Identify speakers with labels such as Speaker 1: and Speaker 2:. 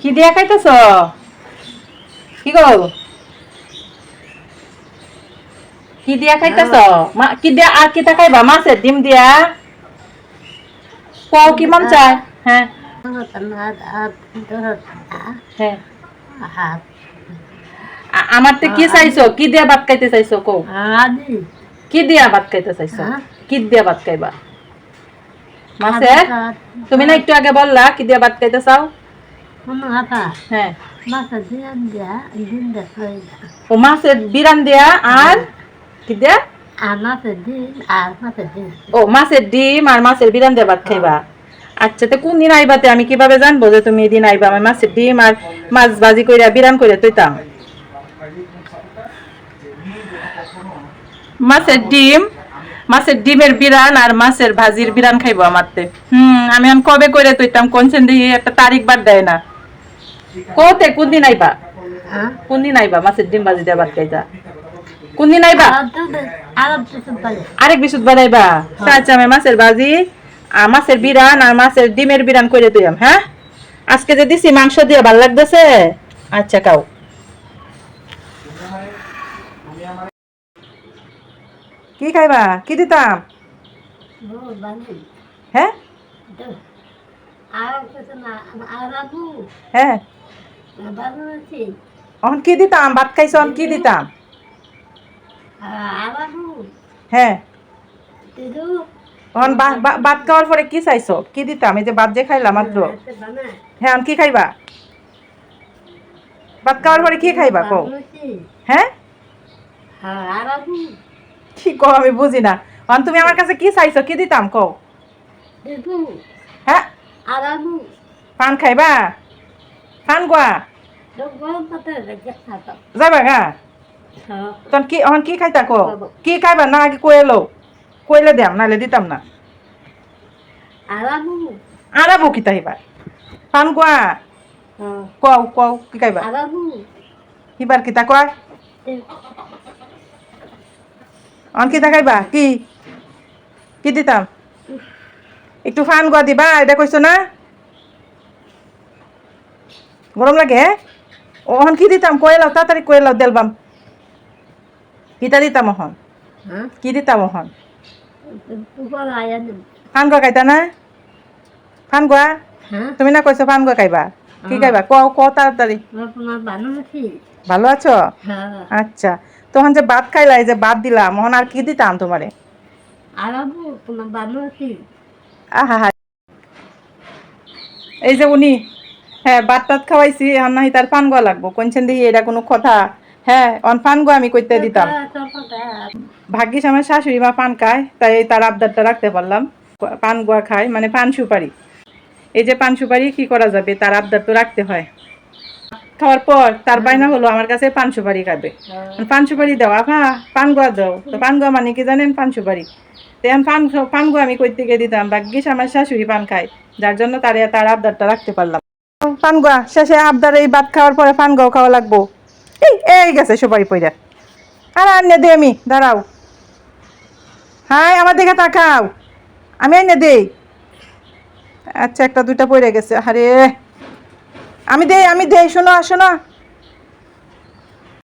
Speaker 1: কি দিয়া খাইতেছ? কি গো কি দিয়া খাইতেছ? মা- কি দিয়া, আর কিতা খাইবা? মাছের ডিম দিয়া? কও কি মন চায়? হ্যাঁ। হ্যাঁ। আমার তে কি চাইছো? কি দিয়া ভাত খাইতে চাইছো? কও। কি দিয়া ভাত খাইতে চাইছো? কি দিয়া ভাত খাইবা? মাছের তুমি না একটু আগে বললা, কি দিয়া ভাত খাইতে চাও? হ্যাঁ ও মাছের বিরান দিয়া আর কি দিয়া ও মাছের ডিম আর মাছের বিরান দিয়ে ভাত খাইবা আচ্ছা তো কোন দিন আইবাতে আমি কীভাবে জানব যে তুমি এদিন আইবা আমি মাছের ডিম আর মাছ ভাজি কইরা বিরান কইরা তৈতাম মাছের ডিম মাছের ডিমের বিরান আর মাছের ভাজির বিরান খাইবো আমারতে হুম আমি কবে করে তৈতাম কোনছেন দিয়ে একটা তারিখ বাদ দেয় না কোতে কোন দিন আইবা কোন দিন আইবা মাছের ডিম ভাজি দিয়ে ভাত খাইতা। কোন দিন আইবা আরেক বিশুদ বানাইবা আচ্ছা আমি মাছের ভাজি আর মাছের বিরান আর মাছের ডিমের বিরান করে তুইম হ্যাঁ? আজকে যে দিছি মাংস দিয়ে ভালো লাগতেছে? আচ্ছা কাও কি খাইবা? কি দিতাম? হ্যাঁ? হ্যাঁ। অন কি দিতাম? ভাত খাইছ অন কি দিতাম? হ্যাঁ। বা- ভাত খাওয়ার পরে কি চাইছো? কি দিতাম? এই যে ভাত যে খাইলাম মাত্র। হ্যাঁ অন কি খাইবা? ভাত খাওয়ার পরে কি খাইবা কও? হ্যাঁ? কি কও আমি বুঝি না। অন তুমি আমার কাছে কি চাইছো? কি দিতাম কও? হ্যাঁ? পান খাইবা? পান গোয়া? যাবা গা তখন কি অন কি খাইতা কো কি খাইবা? না আগে কইলো কইলে দাম নালে দিতাম না। আরাবো কি তাইবা পান গোয়া কও কও কি খাইবা? কিবার কিতা কয়? অন কিতা খাইবা? কি? কি দিতাম? একটু ফান গোয়া দিবা এটা কইছো না? গরম লাগে হ্যাঁ ওহন কি দিতাম? কইলাও তাড়াতাড়ি কইলাও দেলবাম কিতা দিতাম ওহন কি দিতাম ওহন ফান গোয়া খাইতা না? ফান গোয়া? তুমি না কইছো ফান গোয়া খাইবা? কি খাইবা? ক ক তাড়াতাড়ি। ভালো আছো? আচ্ছা। তখন যে ভাত খাইলা এই যে ভাত দিলাম ওহন আর কি দিতাম তোমারে? আহা হা এই যে উনি হ্যাঁ ভাত টাত খাওয়াইছি, এখন নাহি তার পান গোয়া লাগবো। কোনছেন দিহি এটা কোনো কথা। হ্যাঁ অন পান গোয়া আমি কইতে দিতাম। ভাগ্যিস আমার শাশুড়ি মা পান খায়, তাই তার আবদারটা রাখতে পারলাম। পান গোয়া খায় মানে পান সুপারি। এই যে পান সুপারি, কি করা যাবে? তার আবদার তো রাখতে হয়। খাওয়ার পর তার বাইনা হলো, আমার কাছে পান সুপারি খাবে। পান সুপারি দাও, আফা পান গোয়া দাও। তো পান গোয়া মানে কি জানেন? পান সুপারি। তো পান পান গোয়া আমি কই থেকে দিতাম, ভাগ্যিস আমার শাশুড়ি পান খায়। যার জন্য তার তার আবদারটা রাখতে পারলাম। পান গোয়া। শেষে আবদার এই ভাত খাওয়ার পরে পান গোয়া খাওয়া লাগবো। এই এই গেছে সুপারি পইরা। আর আনে দে আমি, দাঁড়াও। হাই, আমার দিকে তাকাও। আমি এনে দেই। আচ্ছা একটা দুইটা পড়ে গেছে। আরে, আমি দেই আমি দেই, শোনো শোনো।